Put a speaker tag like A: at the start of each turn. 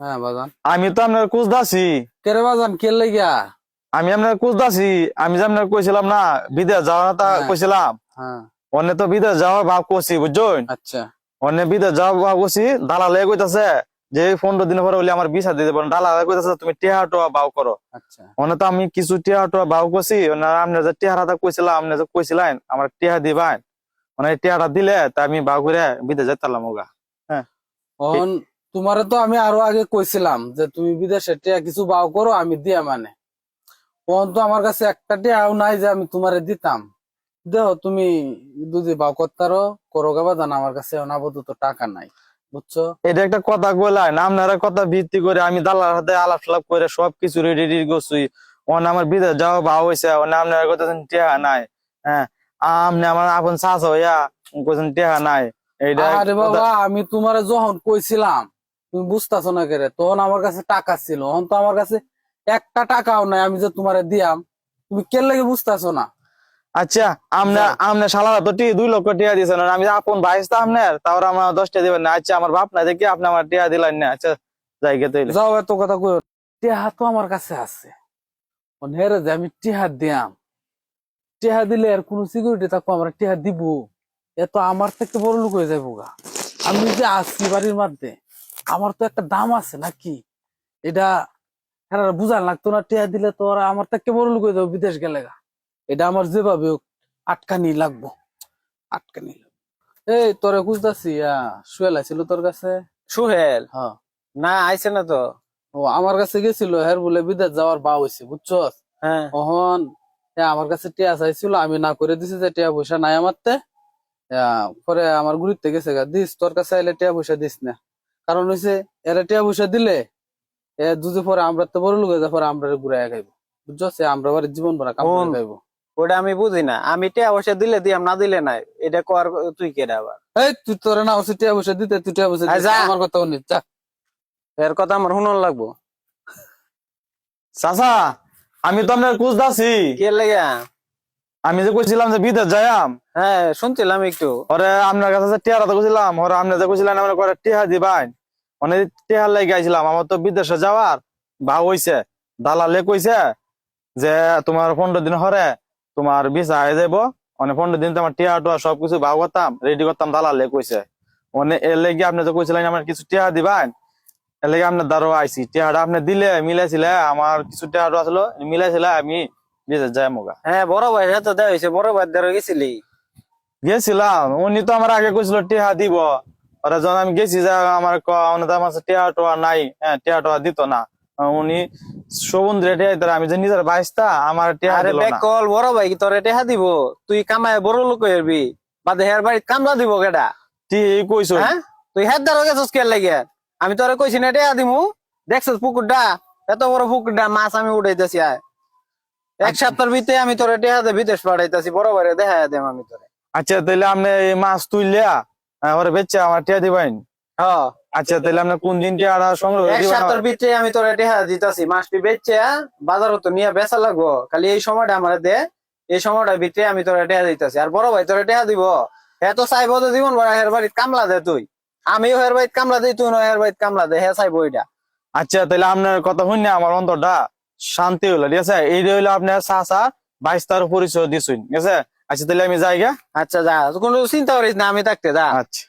A: হ্যাঁ বাজান।
B: আমি তো আপনার কুচ দাসি
A: কেরে বাজান কে লাগিয়া?
B: আমি আপনার কুচ দাসি আমি যে আপনার কইছিলাম না বিদেশ যাওয়ার কথা
A: হ্যাঁ।
B: কইছিলাম।
A: হ্যাঁ।
B: অন্য তো বিদেশ যাওয়ার ভাব করছি বুঝছেন?
A: আচ্ছা।
B: অন্য বিদেশ যাওয়ার ভাব করছি দালালে কইতাছে যে পনেরো দিন পরে বলে আমার বিসা দিতে পারেন দালালে কইতাছে তুমি টিয়া টোয়া বাউ করো।
A: আচ্ছা।
B: অন্য তো আমি কিছু টিয়া টোয়া বাউ করছি আপনি যে টিয়াটা কইছিলাম আপনি যে কইছিলেন আমার টিয়া দিবান। মানে টিয়াটা দিলে তা আমি বাউ করে বিদেশ যেতাম ওগা।
A: অহন তোমারে তো আমি আরও আগে কইছিলাম যে তুমি বিদেশে টিয়া কিছু বাও করো আমি দিয়া মানে। অহন তো আমার কাছে একটা টিয়াও নাই যে আমি তোমারে দিতাম। দেহ তুমি যদি বাও করতারো করো গাবা জান আমার কাছে অনাবদ্ধ টাকা নাই বুঝছ?
B: এটা একটা কথা কইলেন আপনারা কথা ভিত্তি করে আমি দালার হাতে আলাপ সালাপ করে সবকিছু রেডি রেডি করছি অন আমার বিদেশ যাওয়া ভাও হয়েছে অন আপনারা কথা টিয়া নাই হ্যাঁ? আপনি আমার আপন শাস হইয়া কইছেন টিয়া নাই এইটা
A: আরে বাবা আমি তোমারে যখন কইছিলাম তুমি বুঝতেছো না কেরে? তখন আমার কাছে টাকা ছিল এখন তো আমার কাছে একটা টাকাও নাই আমি যে তোমারে দিয়াম তুমি কে লাগে বুঝতেছো না?
B: আচ্ছা আপনি আপনি শালারা তো টি দুই লক্ষ টিয়া দিয়েছেন আমি আপন ভাইস তো আপনার তাও আমার দশটা দিবেন না। আচ্ছা আমার বাপ না দেখি আপনি আমার টিয়া দিলেন না। আচ্ছা যাই গে
A: যাও এত কথা কই টেহা তো আমার কাছে আছে। হেরে যে আমি টেহা দিয়াম। টেহা দিলে আর কোন সিকিউরিটি থাকব আমরা টেহা দিব। এ তো আমার থেকে বড় লোক হয়ে যাব গা। আমি যে আসছি বাড়ির মধ্যে আমার তো একটা দাম আছে নাকি? এটা হ্যাঁ বুঝান লাগতো না টিয়া দিলে তো ওরা আমার থেকে বড় লোক হয়ে যাব বিদেশ গেলে গা। এটা আমার যেভাবে হোক আটকানি লাগবো। আটকানি লাগবো। এই তোরে খুঁজতাছি শুয়েল আছিল তোর কাছে?
C: সুহেল?
A: হ্যাঁ।
C: না আইছে না তো।
A: ও আমার কাছে গেছিল হের বলে বিদেশ যাওয়ার বা হয়েছে বুঝছস?
C: হ্যাঁ।
A: এ আমার কাছে টিয়া চাইছিল আমি না করে দিছি যে টিয়া পয়সা নাই আমার তে। এ, পরে আমার গুরুত্বে গেছে গা দিস তোর কাছে আইলে টিয়া পয়সা দিস না। কারণ হইছে এরা টিয়া পয়সা দিলে এ দুজে পরে আমরা তো বড় লোক পরে আমরা ঘুরে খাইবো। বুঝছস? এ আমরা জীবন ভরা খাইবো
C: ওটা আমি বুঝি না। আমি টিয়া পয়সা দিলে দিয়াম না দিলে নাই। এটা কর তুই কেডা আবার?
A: এই তুই তোরে না হচ্ছে টিয়া পয়সা দিতে তুই টিয়া পয়সা। আমার কথা শুনি যা।
C: এর কথা আমার শুনন লাগবো।
B: চাচা আমি তো আপনার কুচ দাসি
C: কে লেগে?
B: আমি যে কইছিলাম যে বিদেশ যাইয়াম
C: হ্যাঁ শুনছিলাম একটু।
B: ওরে আপনার কাছে যে টিয়াটা তো কইছিলাম ওরে আপনি যে কইছিলেন আমার করে টিয়া দিবাই অনেক টিয়ার লাগে আইছিলাম আমার তো বিদেশে যাওয়ার ভাব হইছে। দালালে কইছে যে তোমার পনেরো দিন হরে তোমার ভিসা হয়ে যাইব। অনেক পনেরো দিন তোমার টিয়া টুয়া সবকিছু ভাব করতাম রেডি করতাম দালালে কইছে। অনেক এর লেগে আপনি যে কইছিলেন আমার কিছু টিয়া দিবাই এর লেগে আপনার দ্বারও আইছি। টিয়াটা আপনি দিলে মিলাইছিলে আমার কিছু টিয়া আসলো মিলাইছিলে আমি বিদেশ যাই মোগা।
C: হ্যাঁ বড় ভাই তো দেওয়া হয়েছে বড় ভাই দেওয়া গেছিলি?
B: গেছিলাম উনি তো আমার আগে কইছিল টিহা দিব। ওরা যখন আমি গেছি যে আমার ক- উনি তো আমার কাছে টিহা টোয়া নাই। হ্যাঁ টিহা টোয়া দিত না। উনি টিহা দিত আমি যে নিজের বাইসটা আমার টিহা দিল না।
C: কল বড় ভাই কি তোরে টেহা দিব? তুই কামায় বড় লোক হইবি বাদে হের বাড়ি কামলা দিব কেডা?
B: ঠিক কইছো।
C: হ্যাঁ? তুই হেড দ্বারা গেছিস কে লাগে? আমি তোরে কইছি না টেহা দিমু। দেখছিস পুকুরটা? এত বড় পুকুরটা মাছ আমি উঠাইতেছি আয়। এক সপ্তাহের ভিতরে আমি তোরে টেহা দে বিদেশ পাঠাইতেছি বড় ভাইরে দেখা দেম আমি তোরে।
B: আচ্ছা তাহলে আপনি এই মাছ তুইলিয়া ওরে বেচে আমার টিহা দিবেন?
C: হ্যাঁ।
B: আচ্ছা তাহলে আপনি কোন দিন টিহাটা সংগ্রহ
C: এক সপ্তাহের ভিতরে আমি তোরে টেহা দিতাছি মাছটি বেচছে বাজারও তো নিয়ে বেচা লাগবো। খালি এই সময়টা আমার দে এই সময়টার ভিতরে আমি তোরে টেহা দিতাছি। আর বড় ভাই তোরে টেহা দিব? হ্যাঁ তো চাইব তো জীবন বড় হের বাড়িতে কামলা দে তুই। আমিও হের বাড়িতে কামলা দিই তুই হের বাড়িতে কামলা দে হ্যাঁ চাইব এটা
B: আচ্ছা তাহলে আপনার কথা শুনে আমার অন্তরটা শান্তি হইল ঠিক আছে? এই হইল আপনার চাচা বাইশ তার পরিচয় দিছুন ঠিক আছে? আচ্ছা তাহলে আমি যাই গা।
C: আচ্ছা যা কোনো চিন্তা করিস না আমি থাকতে যা।
B: আচ্ছা।